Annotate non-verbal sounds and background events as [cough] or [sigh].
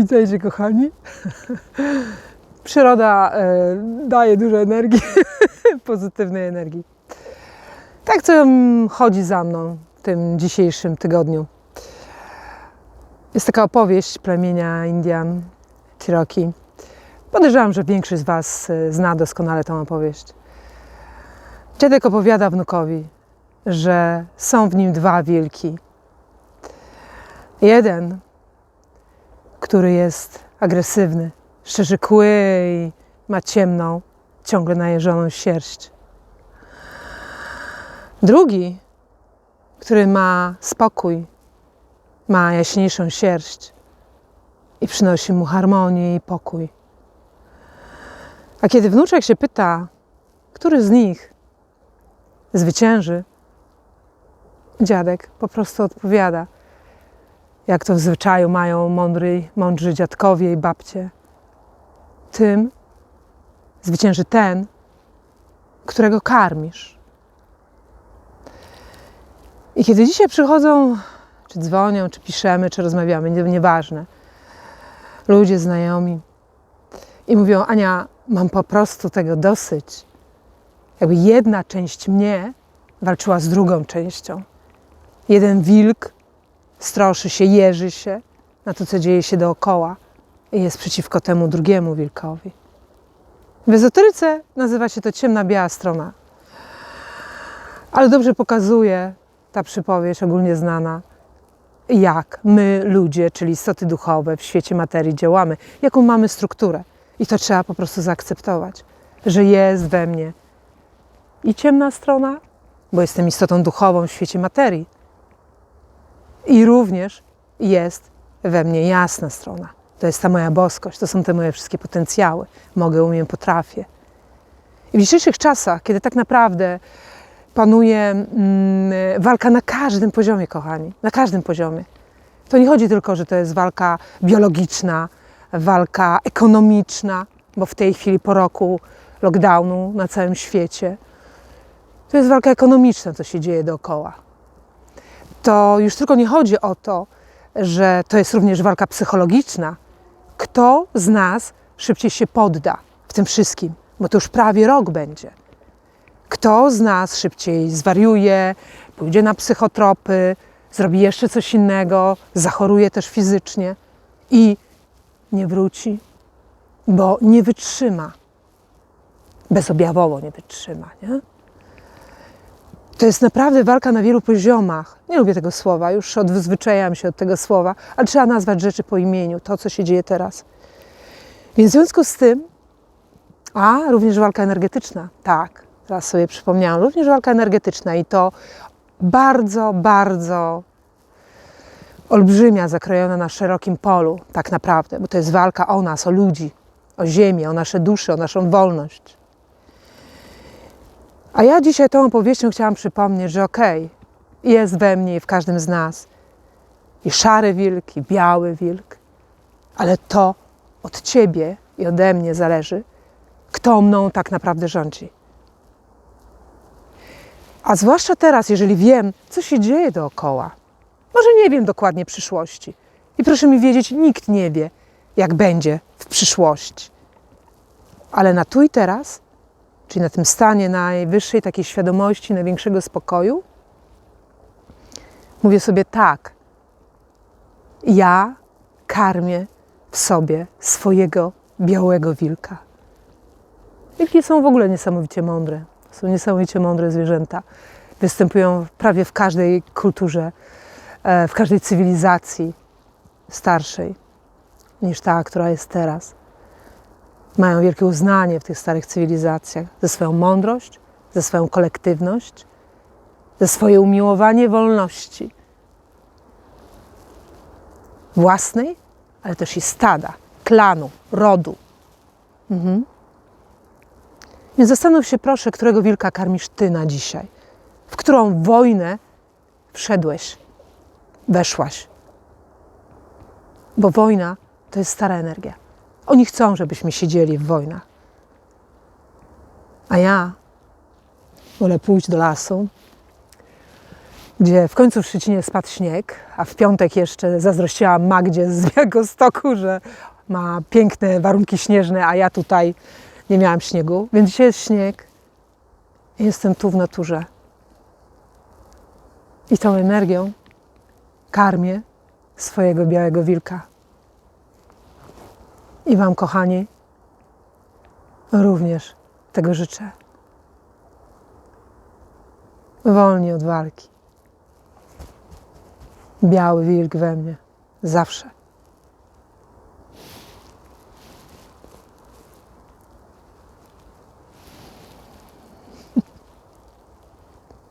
Witajcie kochani. Przyroda e, daje dużo energii, [laughs] pozytywnej energii. Tak co chodzi za mną w tym dzisiejszym tygodniu. Jest taka opowieść plemienia Indian, Cherokee. Podejrzewam, że większość z Was e, zna doskonale tę opowieść. Dziadek opowiada wnukowi, że są w nim dwa wilki. Jeden który jest agresywny, szczerzy kły i ma ciemną, ciągle najeżoną sierść. Drugi, który ma spokój, ma jaśniejszą sierść i przynosi mu harmonię i pokój. A kiedy wnuczek się pyta, który z nich zwycięży, dziadek po prostu odpowiada – jak to w zwyczaju mają mądry, mądrzy dziadkowie i babcie, tym zwycięży ten, którego karmisz. I kiedy dzisiaj przychodzą, czy dzwonią, czy piszemy, czy rozmawiamy, nie, nieważne, ludzie znajomi i mówią: Ania, mam po prostu tego dosyć. Jakby jedna część mnie walczyła z drugą częścią. Jeden wilk stroszy się, jeży się na to, co dzieje się dookoła i jest przeciwko temu drugiemu wilkowi. W ezoteryce nazywa się to ciemna biała strona. Ale dobrze pokazuje ta przypowieść ogólnie znana, jak my, ludzie, czyli istoty duchowe w świecie materii działamy, jaką mamy strukturę. I to trzeba po prostu zaakceptować, że jest we mnie i ciemna strona, bo jestem istotą duchową w świecie materii, i również jest we mnie jasna strona. To jest ta moja boskość, to są te moje wszystkie potencjały. Mogę, umiem, potrafię. I w dzisiejszych czasach, kiedy tak naprawdę panuje mm, walka na każdym poziomie, kochani, na każdym poziomie, to nie chodzi tylko, że to jest walka biologiczna, walka ekonomiczna, bo w tej chwili po roku lockdownu na całym świecie, to jest walka ekonomiczna, co się dzieje dookoła to już tylko nie chodzi o to, że to jest również walka psychologiczna. Kto z nas szybciej się podda w tym wszystkim, bo to już prawie rok będzie. Kto z nas szybciej zwariuje, pójdzie na psychotropy, zrobi jeszcze coś innego, zachoruje też fizycznie i nie wróci, bo nie wytrzyma. Bezobjawowo nie wytrzyma. Nie? To jest naprawdę walka na wielu poziomach. Nie lubię tego słowa, już odzwyczajam się od tego słowa, ale trzeba nazwać rzeczy po imieniu, to co się dzieje teraz. Więc w związku z tym, a również walka energetyczna, tak, teraz sobie przypomniałam, również walka energetyczna i to bardzo, bardzo olbrzymia, zakrojona na szerokim polu, tak naprawdę, bo to jest walka o nas, o ludzi, o ziemię, o nasze dusze, o naszą wolność. A ja dzisiaj tą opowieścią chciałam przypomnieć, że okej, okay, jest we mnie i w każdym z nas i szary wilk, i biały wilk, ale to od ciebie i ode mnie zależy, kto mną tak naprawdę rządzi. A zwłaszcza teraz, jeżeli wiem, co się dzieje dookoła. Może nie wiem dokładnie przyszłości. I proszę mi wiedzieć, nikt nie wie, jak będzie w przyszłości. Ale na tu i teraz czyli na tym stanie najwyższej takiej świadomości, największego spokoju, mówię sobie tak. Ja karmię w sobie swojego białego wilka. Wilki są w ogóle niesamowicie mądre. Są niesamowicie mądre zwierzęta. Występują prawie w każdej kulturze, e, w każdej cywilizacji starszej niż ta, która jest teraz mają wielkie uznanie w tych starych cywilizacjach ze swoją mądrość, ze swoją kolektywność, ze swoje umiłowanie wolności własnej, ale też i stada, klanu, rodu. Mhm. Więc zastanów się proszę, którego wilka karmisz ty na dzisiaj. W którą wojnę wszedłeś, weszłaś. Bo wojna to jest stara energia. Oni chcą, żebyśmy siedzieli w wojnach. A ja wolę pójść do lasu, gdzie w końcu w Szczecinie spadł śnieg, a w piątek jeszcze zazdrościłam Magdzie z Białegostoku, że ma piękne warunki śnieżne, a ja tutaj nie miałam śniegu. Więc dzisiaj jest śnieg jestem tu w naturze. I tą energią karmię swojego białego wilka. I Wam, kochani, również tego życzę. Wolni od walki. Biały wilk we mnie. Zawsze.